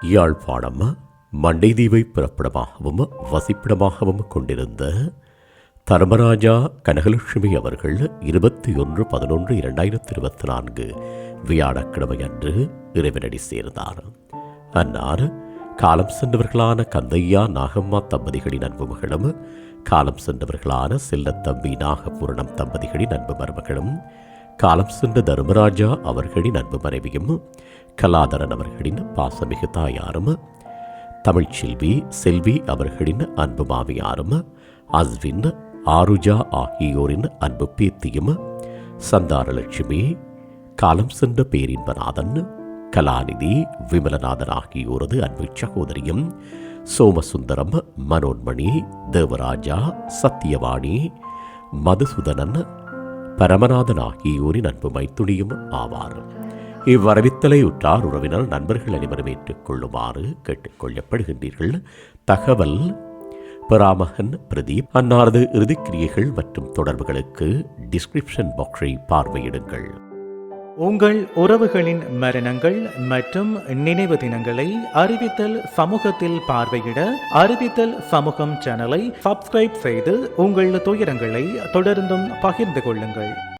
யாழ்ப்பாணம் மண்டைதீவை பிறப்பிடமாகவும் வசிப்பிடமாகவும் கொண்டிருந்த தர்மராஜா கனகலட்சுமி அவர்கள் இருபத்தி ஒன்று பதினொன்று இரண்டாயிரத்தி இருபத்தி நான்கு வியாழக்கிழமை அன்று இறைவனடி சேர்ந்தார். அன்னார் காலம் சென்றவர்களான கந்தையா நாகம்மா தம்பதிகளின் அன்பு மகளும் காலம் சென்றவர்களான செல்லத்தம்பி நாகபூரணம் தம்பதிகளின் அன்பு மருமகளும் காலம் சென்ற தர்மராஜா அவர்களின் அன்பு மனைவியும் கலாதரன் அவர்களின் பாசமிகு தாயாரும் தமிழ்ச்செல்வி செல்வி அவர்களின் அன்பு மாமியாரும் அஸ்வின் ஆருஜா ஆகியோரின் அன்பு பேத்தியும் சந்தாரலட்சுமி காலம் சென்ற பேரின்பநாதன் கலாநிதி விமலநாதன் ஆகியோரது அன்பு சகோதரியும் சோமசுந்தரம் மனோன்மணி தேவராஜா சத்தியவாணி மதுசூதனன் பரமநாதன் ஆகியோரின் அன்பு மைத்துணியும் ஆவார். இவ்வரவித்தலை உற்றார் உறவினர் நண்பர்கள் அனைவரும் ஏற்றுக்கொள்ளுமாறு கேட்டுக்கொள்ளப்படுகின்றீர்கள். தகவல் பெராமகன் பிரதீப் அன்னாரது இறுதிக்கிரியைகள் மற்றும் தொடர்புகளுக்கு டிஸ்கிரிப்ஷன் பாக்ஸை பார்வையிடுங்கள். உங்கள் உறவுகளின் மரணங்கள் மற்றும் நினைவு தினங்களை அறிவித்தல் சமூகத்தில் பார்வையிட அறிவித்தல் சமூகம் சேனலை சப்ஸ்கிரைப் செய்து உங்கள் துயரங்களை தொடர்ந்தும் பகிர்ந்து கொள்ளுங்கள்.